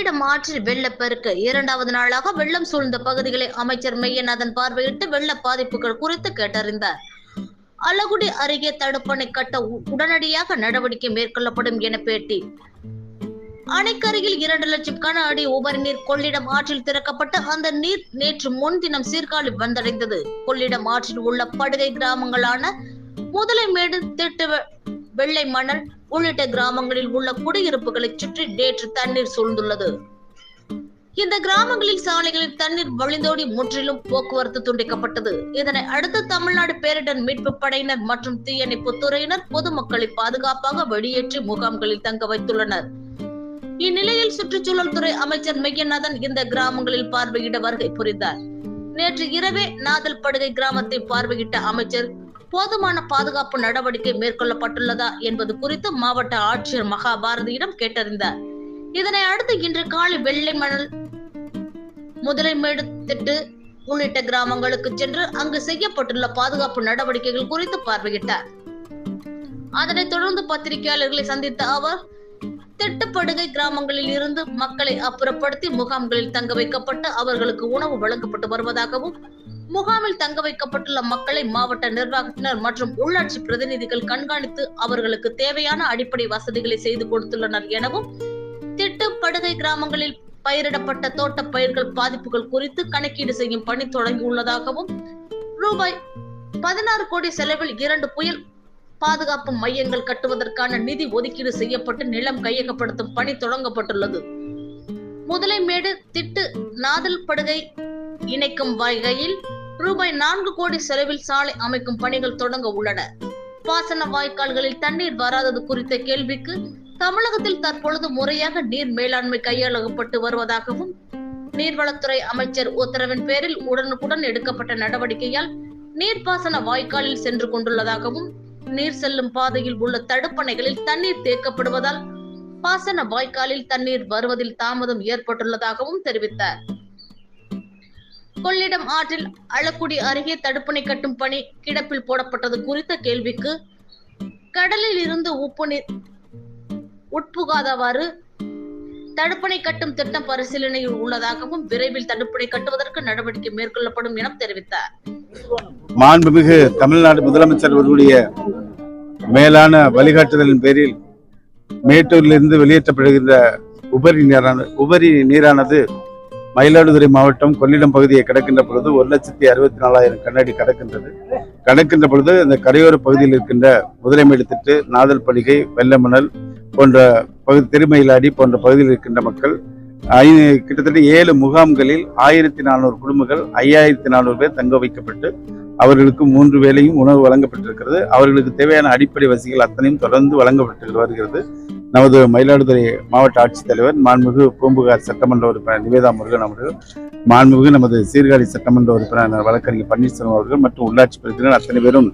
கொள்ளிடம் ஆற்றில் வெள்ளப்பெருக்கு இரண்டாவது நாளாக வெள்ளம் சூழ்ந்த பகுதிகளை அமைச்சர் மெய்யநாதன் பார்வையிட்டு வெள்ள பாதிப்புகள் குறித்து கேட்டறிந்தார் அலகுடி அருகே தடுப்பணை கட்ட உடனடியாக நடவடிக்கை மேற்கொள்ளப்படும் என பேட்டி. அணைக்கரையில் இரண்டு லட்சம் கன அடி உபரி நீர் கொள்ளிடம் ஆற்றில் திறக்கப்பட்டு அந்த நீர் நேற்று முன்தினம் சீர்காழி வந்தடைந்தது. கொள்ளிடம் ஆற்றில் உள்ள படுகை கிராமங்களான முதலைமேடு திட்டு வெள்ளை மணல் உள்ளிட்ட கிராமங்களில் உள்ள குடியிருப்புகளை சுற்றி நேற்று தண்ணீர் சூழ்ந்துள்ளது. இந்த கிராமங்களில் சாலைகளில் தண்ணீர் வழிந்தோடி முற்றிலும் போக்குவரத்து துண்டிக்கப்பட்டது. இதனை அடுத்து தமிழ்நாடு பேரிடர் மீட்பு படையினர் மற்றும் தீயணைப்பு துறையினர் பொதுமக்களை பாதுகாப்பாக வெளியேற்றி முகாம்களில் தங்க வைத்துள்ளனர். இந்நிலையில் சுற்றுச்சூழல் துறை அமைச்சர் மெய்யநாதன் இந்த கிராமங்களில் பார்வையிட வருகை புரிந்தார். நேற்று இரவே நாதல் படுகை கிராமத்தை பார்வையிட்ட அமைச்சர் போதுமான பாதுகாப்பு நடவடிக்கை மேற்கொள்ளப்பட்டுள்ளதா என்பது குறித்து மாவட்ட ஆட்சியர் மகாபாரதியிடம் கேட்டறிந்தார் இதனை அடுத்து இன்று காலை வெள்ளை மணல் முதலைமேடு திட்டு உள்ளிட்ட கிராமங்களுக்கு சென்று அங்கு செய்யப்பட்டுள்ள பாதுகாப்பு நடவடிக்கைகள் குறித்து பார்வையிட்டார். அதனைத் தொடர்ந்து பத்திரிகையாளர்களை சந்தித்த அவர் திட்டப்படுகை கிராமங்களில் இருந்து மக்களை அப்புறப்படுத்தி முகாம்களில் தங்க வைக்கப்பட்டு அவர்களுக்கு உணவு வழங்கப்பட்டு வருவதாகவும் முகாமில் தங்க வைக்கப்பட்டுள்ள மக்களை மாவட்ட நிர்வாகத்தினர் மற்றும் உள்ளாட்சி பிரதிநிதிகள் கண்காணித்து அவர்களுக்கு தேவையான அடிப்படை வசதிகளை செய்து கொடுத்துள்ளனர் எனவும் திட்டு படுகை கிராமங்களில் பயிரிடப்பட்ட தோட்ட பயிர்கள் பாதிப்புகள் குறித்து கணக்கீடு செய்யும் பணி தொடங்கியுள்ளதாகவும் ரூபாய் பதினாறு கோடி செலவில் இரண்டு புயல் பாதுகாப்பு மையங்கள் கட்டுவதற்கான நிதி ஒதுக்கீடு செய்யப்பட்டு நிலம் கையகப்படுத்தும் பணி தொடங்கப்பட்டுள்ளது. முதலைமேடு திட்டு நாதல் படுகை இணைக்கும் வகையில் ரூபாய் நான்கு கோடி செலவில் சாலை அமைக்கும் பணிகள் தொடங்க உள்ளன. பாசன வாய்க்கால்களில் தண்ணீர் வராதது குறித்த கேள்விக்கு தமிழகத்தில் தற்பொழுது முறையாக நீர் மேலாண்மை கையாளப்பட்டு வருவதாகவும் நீர்வளத்துறை அமைச்சர் உத்தரவின் பேரில் உடனுக்குடன் எடுக்கப்பட்ட நடவடிக்கையால் நீர்ப்பாசன வாய்க்காலில் சென்று கொண்டுள்ளதாகவும் நீர் செல்லும் பாதையில் உள்ள தடுப்பணைகளில் தண்ணீர் தேக்கப்படுவதால் பாசன வாய்க்காலில் தண்ணீர் வருவதில் தாமதம் ஏற்பட்டுள்ளதாகவும் தெரிவித்தார். கொள்ளிடம் ஆற்றில் அழக்குடி அருகே தடுப்பணை கட்டும் பணி கிடப்பில் போடப்பட்டது குறித்த கேள்விக்கு கடலில் இருந்து உப்பு நீர் உட்புகாதவாறு தடுப்பணை கட்டும் திட்டம் பரிசீலனையில் உள்ளதாகவும் விரைவில் தடுப்பணை கட்டுவதற்கு நடவடிக்கை மேற்கொள்ளப்படும் என தெரிவித்தார். மாண்புமிகு தமிழ்நாடு முதலமைச்சர் அவர்களுடைய மேலான வழிகாட்டுதலின் பேரில் மேட்டூரிலிருந்து வெளியேற்றப்படுகின்ற உபரி நீரான உபரி நீரானது மயிலாடுதுறை மாவட்டம் கொள்ளிடம் பகுதியை கடக்கின்ற பொழுது ஒரு லட்சத்தி அறுபத்தி நாலாயிரம் கண்ணாடி கடக்கின்றது. கடக்கின்ற பொழுது இந்த கரையோர பகுதியில் இருக்கின்ற முதலைமேடு திட்டு நாதல் படுகை வெள்ளமணல் போன்ற பகுதி திருமயிலாடி போன்ற பகுதியில் இருக்கின்ற மக்கள் ஐ- கிட்டத்தட்ட ஏழு முகாம்களில் ஆயிரத்தி நானூறு குடும்பங்கள் ஐயாயிரத்தி நானூறு பேர் தங்க வைக்கப்பட்டு அவர்களுக்கு மூன்று வேளையும் உணவு வழங்கப்பட்டிருக்கிறது. அவர்களுக்கு தேவையான அடிப்படை வசதிகள் அத்தனையும் தொடர்ந்து வழங்கப்பட்டு வருகிறது. நமது மயிலாடுதுறை மாவட்ட ஆட்சித்தலைவர் மாண்புமிகு பூம்புகார் சட்டமன்ற உறுப்பினர் நிவேதா முருகன் அவர்கள் மாண்புமிகு நமது சீர்காழி சட்டமன்ற உறுப்பினர் வழக்கறிஞர் பன்னீர்செல்வம் அவர்கள் மற்றும் உள்ளாட்சி பிரதிநிதிகள் அத்தனை பேரும்